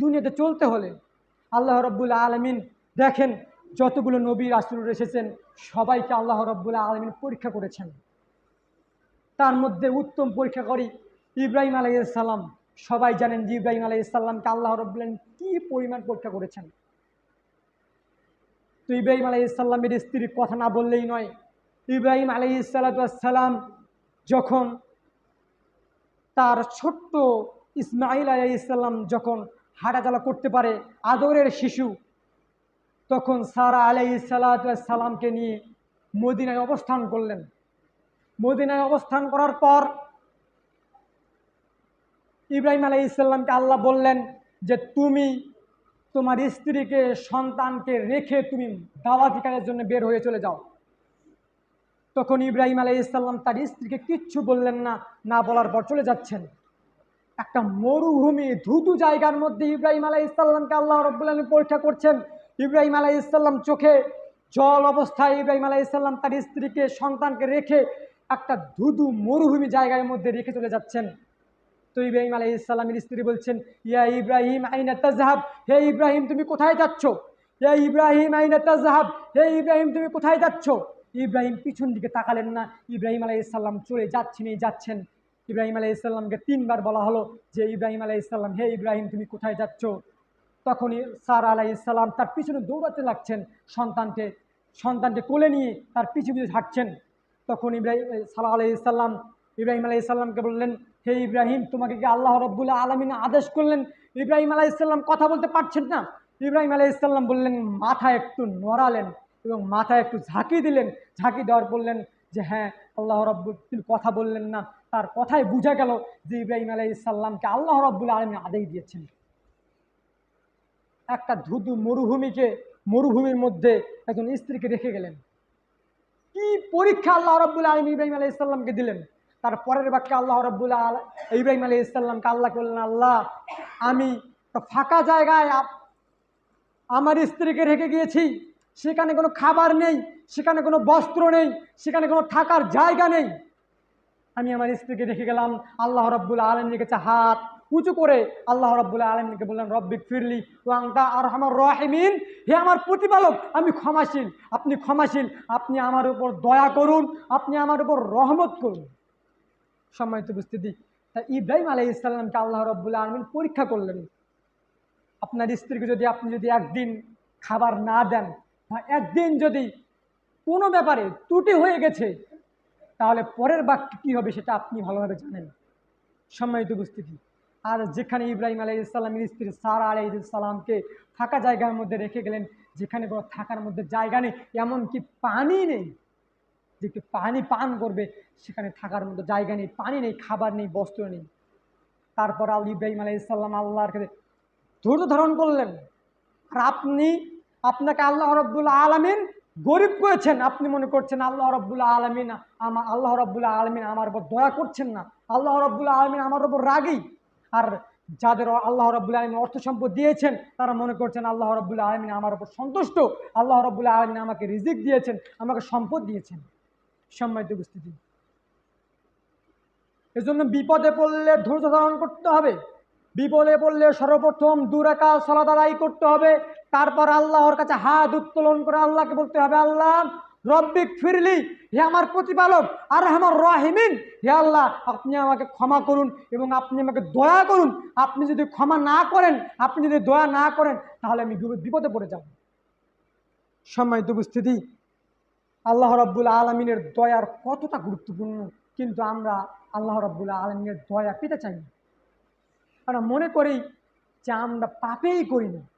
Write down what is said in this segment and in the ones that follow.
দুনিয়াতে চলতে হলে আল্লাহ রব্বুল আলমিন দেখেন যতগুলো নবী রাসুল এসেছেন, সবাইকে আল্লাহ রব্বুল আলমিন পরীক্ষা করেছেন। তার মধ্যে উত্তম পরীক্ষা করি ইব্রাহিম আলাইসাল্লাম সবাই জানেন যে ইব্রাহিম আলাইসাল্লামকে আল্লাহ রব্বুল কি পরিমাণ পরীক্ষা করেছেন। তো ইব্রাহিম আলাইসাল্লামের স্ত্রীর কথা না বললেই নয়, ইব্রাহিম আলাইসাল্লাম যখন তার ছোট্ট ইসমাইল আলাইসাল্লাম যখন হাঁটাচলা করতে পারে আদরের শিশু। তখন সারা আলাই সালাতামকে নিয়ে মদিনায় অবস্থান করলেন। মদিনায় অবস্থান করার পর ইব্রাহিম আলাই ইসলামকে আল্লাহ বললেন যে, তুমি তোমার স্ত্রীকে, সন্তানকে রেখে তুমি দাওয়াতি কাজের জন্য বের হয়ে চলে যাও। তখন ইব্রাহিম আলাই ইসলাম তার স্ত্রীকে কিচ্ছু বললেন না না বলার পর চলে যাচ্ছেন। একটা মরুভূমি, ধুধু জায়গার মধ্যে ইব্রাহিম আলাই ইসলামকে আল্লাহ রব্বুল্লাহ পরীক্ষা করছেন। ইব্রাহিম আলাই ইসলাম চোখে জল অবস্থায় ইব্রাহিম আলাই ইসলাম তার স্ত্রীকে, সন্তানকে রেখে একটা ধুধু মরুভূমি জায়গার মধ্যে রেখে চলে যাচ্ছেন। তো ইব্রাহিম আলাই ইসাল্লামের স্ত্রী বলছেন, ইয়া ইব্রাহিম, আইনা তাজহাব হে ইব্রাহিম, তুমি কোথায় যাচ্ছ? হে ইব্রাহিম, আইনা তাজহাব হে ইব্রাহিম, তুমি কোথায় যাচ্ছ? ইব্রাহিম পিছন দিকে তাকালেন না। ইব্রাহিম আলাই ইসলাম চলে যাচ্ছেন, এই যাচ্ছেন। ইব্রাহিম আলাই ইসলামকে তিনবার বলা হলো যে, ইব্রাহিম আলাই ইসলাম হে ইব্রাহিম, তুমি কোথায় যাচ্ছ? তখনই সার আলাই ইসলাম তার পিছনে দৌড়াতে লাগছেন, সন্তানকে সন্তানকে কোলে নিয়ে তার পিছু পিছু হাঁটছেন। তখন ইব্রাহিম সাল্লাহ আলাই ইসলাম ইব্রাহিম আলাই ইসলামকে বললেন, হে ইব্রাহিম, তোমাকে কি আল্লাহ রব্বুল্লাহ আলমিন আদেশ করলেন? ইব্রাহিম আলাই ইসলাম কথা বলতে পারছেন না। ইব্রাহিম আলাই ইসলাম বললেন, মাথা একটু নড়ালেন এবং মাথায় একটু ঝাঁকি দিলেন। ঝাঁকি দেওয়ার বললেন যে হ্যাঁ আল্লাহ রব্বুল, তিনি কথা বললেন না। তার কথায় বোঝা গেল যে ইব্রাহিম আলাই ইসাল্লামকে আল্লাহ রব্বুল আলমী আদেশ দিয়েছেন। একটা ধুধু মরুভূমিকে, মরুভূমির মধ্যে একজন স্ত্রীকে রেখে গেলেন। কি পরীক্ষা আল্লাহ রব্বুল আলম ইব্রাহিম আলাই ইসলামকে দিলেন? তার পরের বাক্যে আল্লাহ রব্বুল আল, ইব্রাহিম আলাই ইসলামকে আল্লাহ বললেন, আল্লাহ, আমি ফাঁকা জায়গায় আমার স্ত্রীকে রেখে গিয়েছি। সেখানে কোনো খাবার নেই। সেখানে কোনো বস্ত্র নেই, সেখানে কোনো থাকার জায়গা নেই। আমি আমার স্ত্রীকে রেখে গেলাম, আল্লাহ রব্বুল আলমীর কাছে হাত উঁচু করে আল্লাহ রব্বুল আলমীকে বললেন, রব্বিক ফিরলি ওয়াংটা আর আমার রহিমিন। হে আমার প্রতিপালক, আমি ক্ষমাশীল, আপনি ক্ষমাশীল, আপনি আমার উপর দয়া করুন, আপনি আমার উপর রহমত করুন। সম্মানিত উপস্থিতি, তা ইব্রাহিম আলাই ইসলামকে আল্লাহ রব্বুল আলমিন পরীক্ষা করলেন। আপনার স্ত্রীকে যদি আপনি যদি একদিন খাবার না দেন, বা একদিন যদি কোনো ব্যাপারে ত্রুটি হয়ে গেছে, তাহলে পরের বাক্য কী হবে সেটা আপনি ভালোভাবে জানেন। সম্মানিত উপস্থিতি আর যেখানে ইব্রাহিম আলাই ইসলামের স্ত্রী সারা আলাই সালামকে ফাঁকা জায়গার মধ্যে রেখে গেলেন, যেখানে কোনো থাকার মধ্যে জায়গা নেই, এমনকি পানি নেই, যে একটু পানি পান করবে, সেখানে থাকার মধ্যে জায়গা নেই, পানি নেই, খাবার নেই, বস্ত্র নেই। তারপর আল ইব্রাহিম আলাই ইসলাম আল্লাহর কাছে ধৈর্য ধারণ করলেন, আর আপনি, আপনাকে আল্লাহ রব্বুল আলমিন গরিব করেছেন, আপনি মনে করছেন আল্লাহ রব্বুল্লাহ আলমিন আমার আল্লাহ রব্বুল্লাহ আলমিন আমার উপর দয়া করছেন না। আল্লাহ রব্বুল্লাহ আলমিন আমার উপর রাগি। আর যাদের আল্লাহ রব্বুল্লাহ আলমিন অর্থ সম্পদ দিয়েছেন, তারা মনে করছেন আল্লাহ রব্বুল্লাহ আলমিন আমার উপর সন্তুষ্ট। আল্লাহ রব্বুল্লাহ আলমিন আমাকে রিজিক দিয়েছেন, আমাকে সম্পদ দিয়েছেন। সম্মানিত উপস্থিতি। এজন্য বিপদে পড়লে ধৈর্য ধারণ করতে হবে। বিপদে পড়লে সর্বপ্রথম দুরাকা সলাদ আদায় করতে হবে। তারপর আল্লাহর কাছে হাত উত্তোলন করে আল্লাহকে বলতে হবে, আল্লাহ, রব্বিক ফিরলি, হে আমার প্রতিপালক, আর আমার রাহিমিন, হে আল্লাহ, আপনি আমাকে ক্ষমা করুন এবং আপনি আমাকে দয়া করুন। আপনি যদি ক্ষমা না করেন, আপনি যদি দয়া না করেন, তাহলে আমি বিপদ- বিপদে পড়ে যাব। সম্মানিত উপস্থিতি, আল্লাহ রব্বুল আলমিনের দয়ার কতটা গুরুত্বপূর্ণ, কিন্তু আমরা আল্লাহ রব্বুল আলমিনের দয়া পেতে চাই না। আমরা মনে করি যে আমরা পাপেই করি না।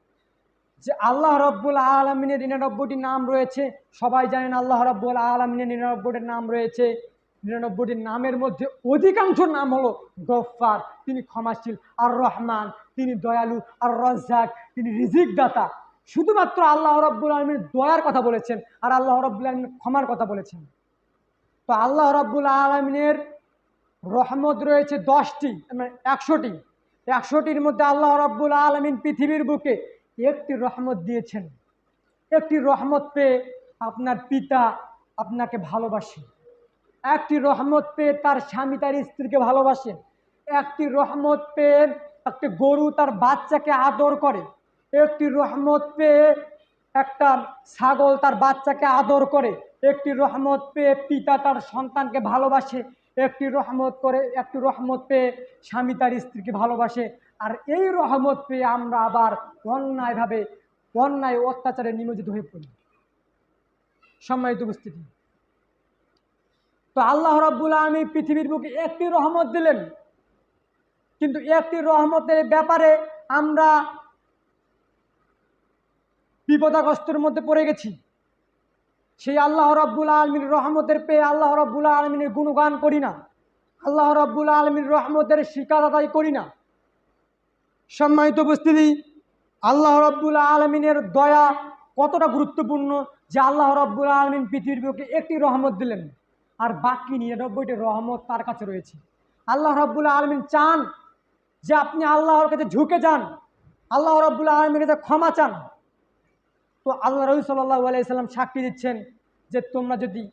যে আল্লাহ রব্বুল আলমিনের নিরানব্বইটি নাম রয়েছে। সবাই জানেন আল্লাহ রব্বুল আলমিনের নিরানব্বইটির নাম রয়েছে। নিরানব্বইটি নামের মধ্যে অধিকাংশ নাম হলো গফ্ফার, তিনি ক্ষমাশীল আর রহমান তিনি দয়ালু আর রজ্জাক তিনি রিজিক দাতা শুধুমাত্র আল্লাহ রব্বুল আলমীর দয়ার কথা বলেছেন আর আল্লাহ রব্বুল আলমীর ক্ষমার কথা বলেছেন। তো আল্লাহ রব্বুল আলমিনের রহমত রয়েছে দশটি মানে একশোটি। একশোটির মধ্যে আল্লাহ রব্বুল আলমিন পৃথিবীর বুকে একটি রহমত দিয়েছেন। একটি রহমত পেয়ে আপনার পিতা আপনাকে ভালোবাসে একটি রহমত পেয়ে তার স্বামী তার স্ত্রীকে ভালোবাসে একটি রহমত পেয়ে একটি গরু তার বাচ্চাকে আদর করে। একটি রহমত পেয়ে একটা ছাগল তার বাচ্চাকে আদর করে। একটি রহমত পেয়ে পিতা তার সন্তানকে ভালোবাসে। একটি রহমত করে, একটি রহমত পেয়ে স্বামী তার স্ত্রীকে ভালোবাসে। আর এই রহমত পেয়ে আমরা আবার অন্যায়ভাবে, অন্যায় অত্যাচারে নিমজ্জিত হয়ে পড়ি। সম্মানিত উপস্থিতি। তো আল্লাহ রাব্বুল আলমী পৃথিবীর বুকে একটি রহমত দিলেন। কিন্তু একটি রহমতের ব্যাপারে আমরা বিপদাগ্রস্তর মধ্যে পড়ে গেছি। সেই আল্লাহ রব্বুল আলমীর রহমতের পেয়ে আল্লাহ রব্বুল আলমিনের গুণগান করি না। আল্লাহ রব্বুল আলমীর রহমতের স্বীকার আদায় করি না। সম্মানিত উপস্থিতি, আল্লাহ রব্বুল আলমিনের দয়া কতটা গুরুত্বপূর্ণ যে আল্লাহ রব্বুল আলমিন পৃথিবীর বুকে একটি রহমত দিলেন, আর বাকি নিরানব্বইটি রহমত তার কাছে রয়েছে। আল্লাহ রব্বুল আলমিন চান যে আপনি আল্লাহর কাছে ঝুঁকে যান, আল্লাহ রব্বুল আলমীর কাছে ক্ষমা চান তো আল্লাহ রবি সাল্লাহ আলাইসাল্লাম সাক্ষী দিচ্ছেন যে তোমরা যদি